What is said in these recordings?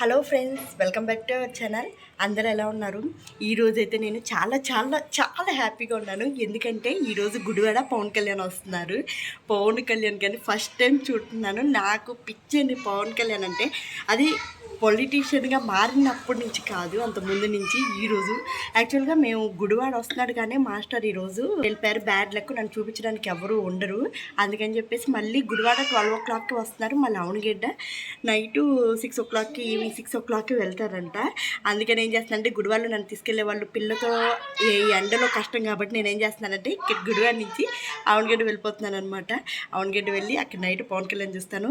Hello friends welcome back to our channel. అందరు ఎలా ఉన్నారు? ఈరోజైతే అయితే నేను చాలా చాలా చాలా హ్యాపీగా ఉన్నాను. ఎందుకంటే ఈరోజు గుడివాడ పవన్ కళ్యాణ్ వస్తున్నారు. పవన్ కళ్యాణ్ కానీ ఫస్ట్ టైం చూస్తున్నాను. నాకు పిచ్చండి పవన్ కళ్యాణ్ అంటే అది పొలిటీషియన్గా మారినప్పటి నుంచి కాదు అంత ముందు నుంచి ఈరోజు యాక్చువల్గా మేము గుడివాడ వస్తున్నాడు కానీ మాస్టర్ ఈరోజు వెళ్ళిపోయారు బ్యాడ్ లెక్క నన్ను చూపించడానికి ఎవరు ఉండరు. అందుకని చెప్పేసి మళ్ళీ గుడివాడ ట్వెల్వ్ ఓ క్లాక్కి వస్తున్నారు మళ్ళీ అవునగడ్డ నైట్ సిక్స్ ఓ క్లాక్కి ఈవినింగ్ సిక్స్ ఓ క్లాక్కి వెళ్తారంట. అందుకని ఏం చేస్తానంటే గుడివాళ్ళు నన్ను తీసుకెళ్ళే వాళ్ళు పిల్లతో ఈ ఎండలో కష్టం కాబట్టి నేను ఏం చేస్తున్నానంటే ఇక్కడ గుడివాడ నుంచి అవునగడ్డ వెళ్ళిపోతున్నాను అనమాట అవునగడ్డ వెళ్ళి అక్కడ నైట్ పవన్ కళ్యాణ్ చూస్తాను.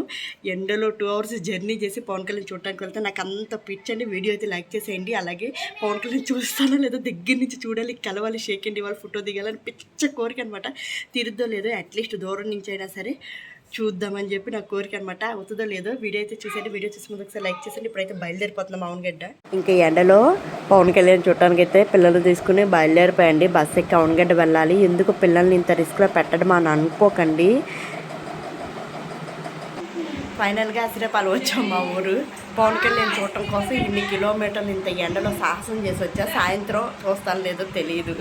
ఎండలో టూ అవర్స్ జర్నీ చేసి పవన్ కళ్యాణ్ చూడటానికి వెళ్తే నాకు అంత పిచ్చండి వీడియో అయితే లైక్ చేసేయండి. అలాగే పవన్ కళ్యాణ్ చూస్తానో లేదో దగ్గర నుంచి చూడాలి కలవాలి షేక్ అండి వాళ్ళు ఫోటో దిగాలని పిచ్చ కోరిక అనమాట తీరుద్దో లేదో అట్లీస్ట్ దూరం నుంచి అయినా సరే చూద్దామని చెప్పి నా కోరిక అనమాట అవుతుందో లేదో వీడియో అయితే చూసేయండి వీడియో చూసి ముందు ఒకసారి లైక్ చేసేయండి. ఇప్పుడైతే బయలుదేరిపోతున్నాం అవునగడ్డ ఇంకా ఎండలో పవన్ కళ్యాణ్ చూడటానికి అయితే పిల్లలు తీసుకుని బయలుదేరిపోయండి. బస్ ఎక్కి అవునగడ్డ వెళ్ళాలి. ఎందుకు పిల్లల్ని ఇంత రిస్క్లో పెట్టడం అని అనుకోకండి. ఫైనల్గా అసిరేపాలు వచ్చాం మా ఊరు. పవన్ కళ్యాణ్ చూడటం కోసం ఇన్ని కిలోమీటర్లు ఇంత ఎండలో సాహసం చేసి వచ్చా? సాయంత్రం చూస్తాను లేదో తెలియదు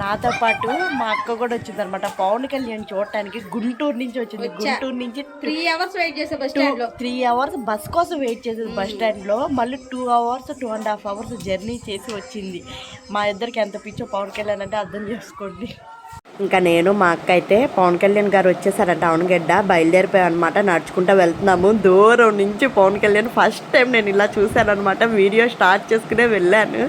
నాతో పాటు మా అక్క కూడా వచ్చింది అనమాట పవన్ కళ్యాణ్ చూడటానికి గుంటూరు నుంచి వచ్చింది. వచ్చా. గుంటూరు నుంచి త్రీ అవర్స్ వెయిట్ చేసా బస్ స్టాండ్లో త్రీ అవర్స్ బస్ కోసం వెయిట్ చేసేది బస్ స్టాండ్లో మళ్ళీ two hours two and half hours journey చేసి వచ్చింది. మా ఇద్దరికి ఎంత పిచ్చో పవన్ కళ్యాణ్ అంటే అర్థం చేసుకోండి. ఇంకా నేను మా అక్క అయితే పవన్ కళ్యాణ్ గారు వచ్చేసారంట. అవునగడ్డ బయలుదేరిపోయాం అనమాట నడుచుకుంటూ వెళ్తున్నాము. దూరం నుంచి పవన్ కళ్యాణ్ ఫస్ట్ టైం నేను ఇలా చూశాను అనమాట వీడియో స్టార్ట్ చేసుకునే వెళ్ళాను.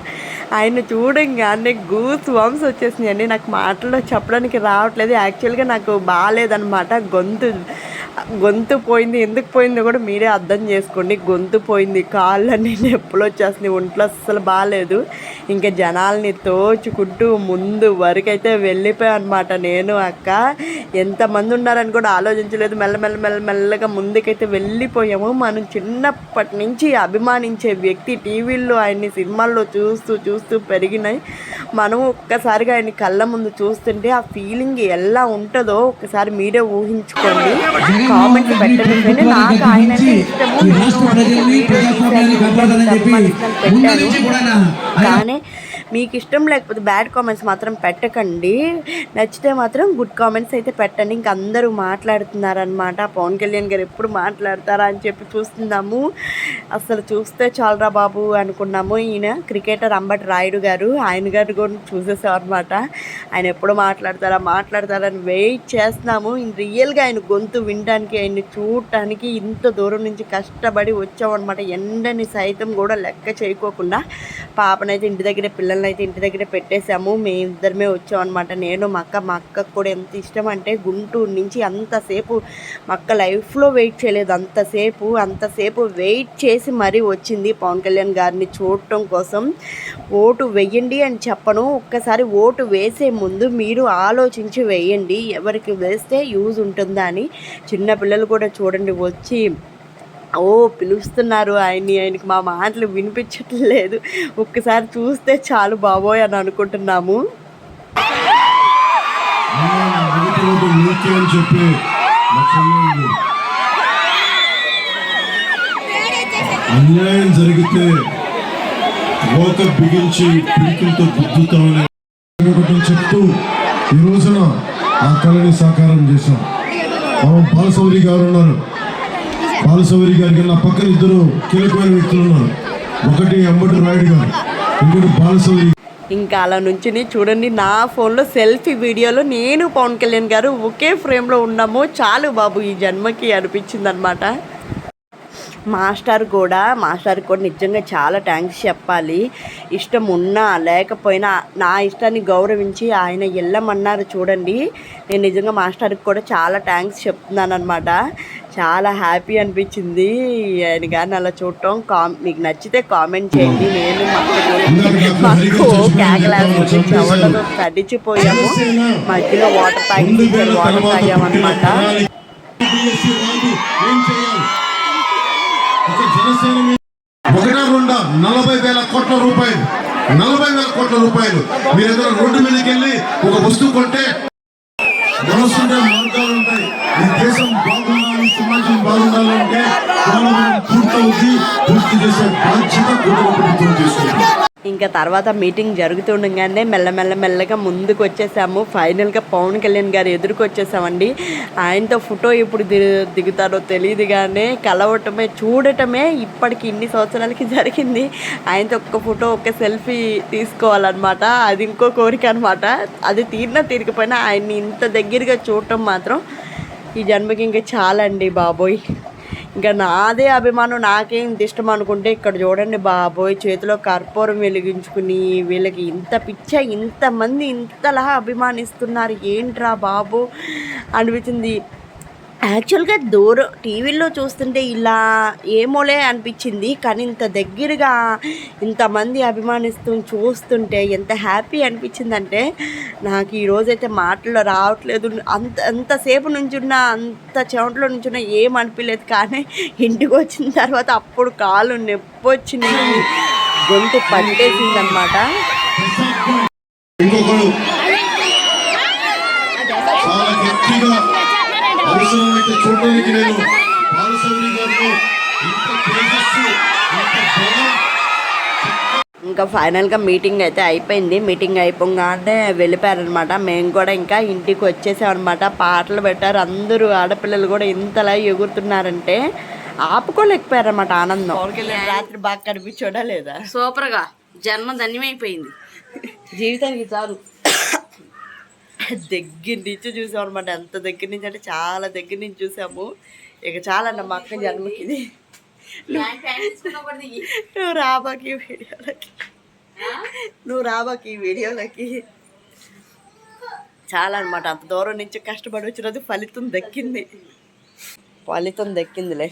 ఆయన చూడంగానే గూస్ వంశ వచ్చేసినాయండి నాకు మాటల్లో చెప్పడానికి రావట్లేదు. యాక్చువల్గా నాకు బాగాలేదనమాట గొంతు గొంతు పోయింది ఎందుకు పోయిందో కూడా మీరే అర్థం చేసుకోండి. గొంతు పోయింది కాళ్ళన్నీ నొప్పులు వచ్చేస్తున్నాయి ఒంట్లో అస్సలు బాగాలేదు. ఇంకా జనాల్ని తోచుకుంటూ ముందు వరకైతే వెళ్ళిపోయాను అనమాట నేను అక్క. ఎంతమంది ఉన్నారని కూడా ఆలోచించలేదు. మెల్లమెల్ల మెల్ల మెల్లగా ముందుకైతే వెళ్ళిపోయాము. మనం చిన్నప్పటి నుంచి అభిమానించే వ్యక్తి టీవీల్లో ఆయన్ని సినిమాల్లో చూస్తూ చూస్తూ పెరిగినాయి. మనం ఒక్కసారిగా ఆయన కళ్ళ ముందు చూస్తుంటే ఆ ఫీలింగ్ ఎలా ఉంటుందో ఒక్కసారి మీరే ఊహించుకోండి. కామెంట్స్ పెట్టండి నాకు ఆయన ఇష్టము కానీ మీకు ఇష్టం లేకపోతే బ్యాడ్ కామెంట్స్ మాత్రం పెట్టకండి. నచ్చితే మాత్రం గుడ్ కామెంట్స్ అయితే పెట్టండి. ఇంక అందరూ మాట్లాడుతున్నారనమాట పవన్ కళ్యాణ్ గారు ఎప్పుడు మాట్లాడతారా అని చెప్పి చూస్తున్నాము. అసలు చూస్తే చాలరా బాబు అనుకున్నాము. ఈయన క్రికెటర్ అంబటి రాయుడు గారు ఆయన గారు కూడా చూసేసాం అనమాట ఆయన ఎప్పుడు మాట్లాడతారా మాట్లాడతారని వెయిట్ చేస్తున్నాము. రియల్గా ఆయన గొంతు వినడానికి ఆయన్ని చూడటానికి ఇంత దూరం నుంచి కష్టపడి వచ్చామన్నమాట. ఎండని సైతం కూడా లెక్క చేయకోకుండా పాపనైతే ఇంటి దగ్గర పిల్లలు పిల్లల్ని అయితే ఇంటి దగ్గర పెట్టేశాము. మేము ఇద్దరమే వచ్చాం అనమాట నేను మా అక్క మా అక్కకు కూడా ఎంత ఇష్టం అంటే గుంటూరు నుంచి అంతసేపు మా అక్క లైఫ్లో వెయిట్ చేయలేదు. అంతసేపు అంతసేపు వెయిట్ చేసి మరీ వచ్చింది పవన్ కళ్యాణ్ గారిని చూడటం కోసం. ఓటు వెయ్యండి అని చెప్పను. ఒక్కసారి ఓటు వేసే ముందు మీరు ఆలోచించి వేయండి ఎవరికి వేస్తే యూజ్ ఉంటుందా అని చిన్నపిల్లలు కూడా చూడండి. వచ్చి ఓ పిలుస్తున్నారు ఆయన్ని. ఆయనకి మా మాటలు వినిపించట్లేదు. ఒక్కసారి చూస్తే చాలు బాబోయ్ అని అనుకుంటున్నాము. అన్యాయం జరిగితే ఓక బిగించి పిలుపులతో గుద్దుతామని చెప్తూ ఈ రోజున ఆ కళని సాకారం చేశాం. పాపం బాలసౌరి గారు ఉన్నారు. బాలసౌరి గారికి నా పక్కన ఇద్దరు కీలకమైన వ్యక్తులు ఉన్నారు. ఒకటి అంబటి రాయుడు గారు ఇంకోటి బాలసౌరి ఇంకా అలా నుంచి చూడండి నా ఫోన్లో సెల్ఫీ వీడియోలో నేను పవన్ కళ్యాణ్ గారు ఒకే ఫ్రేమ్లో ఉన్నాము. చాలు బాబు ఈ జన్మకి అనిపించింది అనమాట మాస్టర్ కూడా మాస్టర్ కూడా నిజంగా చాలా థ్యాంక్స్ చెప్పాలి. ఇష్టం ఉన్నా లేకపోయినా నా ఇష్టాన్ని గౌరవించి ఆయన వెళ్ళమన్నారు చూడండి. నేను నిజంగా మాస్టర్కి కూడా చాలా థ్యాంక్స్ చెప్తున్నాను అనమాట చాలా హ్యాపీ అనిపించింది. ఆయన కానీ అలా చూడటం. కామ్ మీకు నచ్చితే కామెంట్ చేయండి. నేను మాకు కేకలేస్తుంది చెవటతో తడిచిపోయాము మధ్యలో వాటర్ ప్యాకెట్ వాటర్ తాగామన్నమాట. BSc ఒకటా రెండా? నలభై వేల కోట్ల రూపాయలు. నలభై వేల కోట్ల రూపాయలు. మీరు రోడ్డు మీదకి వెళ్ళి ఒక వస్తువు కొంటే మనసుండే మార్గాలు ఉంటాయి ఈ దేశం బాగుంది సింహాచలం బాగుండాలంటే పూర్తవుద్ది పూర్తి చేసే బాధ్యత కూటమి తీసుకుంది. ఇంకా తర్వాత మీటింగ్ జరుగుతుండగానే మెల్లమెల్ల మెల్లగా ముందుకు వచ్చేసాము ఫైనల్గా పవన్ కళ్యాణ్ గారు ఎదురుకు వచ్చేసామండి ఆయనతో ఫోటో ఎప్పుడు ది- దిగుతారో తెలియదు కానీ కలవటమే చూడటమే ఇప్పటికి ఇన్ని సంవత్సరాలకి జరిగింది. ఆయనతో ఒక్క ఫోటో ఒక్క సెల్ఫీ తీసుకోవాలన్నమాట. అది ఇంకో కోరిక అనమాట అది తీరినా తీరికపోయినా ఆయన్ని ఇంత దగ్గరగా చూడటం మాత్రం ఈ జన్మకి ఇంకా చాలండి బాబోయ్. ఇంకా నాదే అభిమానం నాకే ఇంత ఇష్టం అనుకుంటే ఇక్కడ చూడండి బాబోయ్ చేతిలో కర్పూరం వెలిగించుకుని వీళ్ళకి ఇంత పిచ్చ ఇంతమంది ఇంతలా అభిమానిస్తున్నారు. ఏంట్రా బాబు? అనిపించింది. యాక్చువల్గా దూరం టీవీలో చూస్తుంటే ఇలా ఏమోలే అనిపించింది. కానీ ఇంత దగ్గరగా ఇంతమంది అభిమానిస్తూ చూస్తుంటే ఎంత హ్యాపీ అనిపించిందంటే నాకు ఈరోజైతే మాటల్లో రావట్లేదు. అంత అంతసేపు నుంచున్న అంత చెమటలో నుంచున్న ఏం అనిపించలేదు కానీ ఇంటికి వచ్చిన తర్వాత అప్పుడు కాలు నొప్పి వచ్చినాయి గొంతు పట్టేసింది అనమాట ఇంకొకడు చాలా గట్టిగా అవసరమైతే చూడడానికి నేను బాలసౌరి గారితో ఇంత తేజస్సు ఇంత బలం ఇంకా ఫైనల్గా మీటింగ్ అయితే అయిపోయింది. మీటింగ్ అయిపోగానే వెళ్ళిపోయారనమాట. మేము కూడా ఇంకా ఇంటికి వచ్చేసామన్నమాట పాటలు పెట్టారు. అందరూ ఆడపిల్లలు కూడా ఇంతలా ఎగురుతున్నారంటే ఆపుకోలేకపోయారన్నమాట ఆనందం. రాత్రి బాగా కనిపించోడా లేదా? సూపర్గా జన్మ ధన్యమైపోయింది. జీవితానికి చాలు. దగ్గర నుంచి చూసాం అనమాట ఎంత దగ్గర నుంచి అంటే చాలా దగ్గర నుంచి చూసాము. ఇక చాలన్న మా అక్క జన్మకి. ఇది నువ్వు రాబాకి వీడియోలకి. నువ్వు రాబాకి ఈ వీడియోలకి. చాలా అనమాట అంత దూరం నుంచి కష్టపడి వచ్చినది ఫలితం దక్కింది. ఫలితం దక్కిందిలే.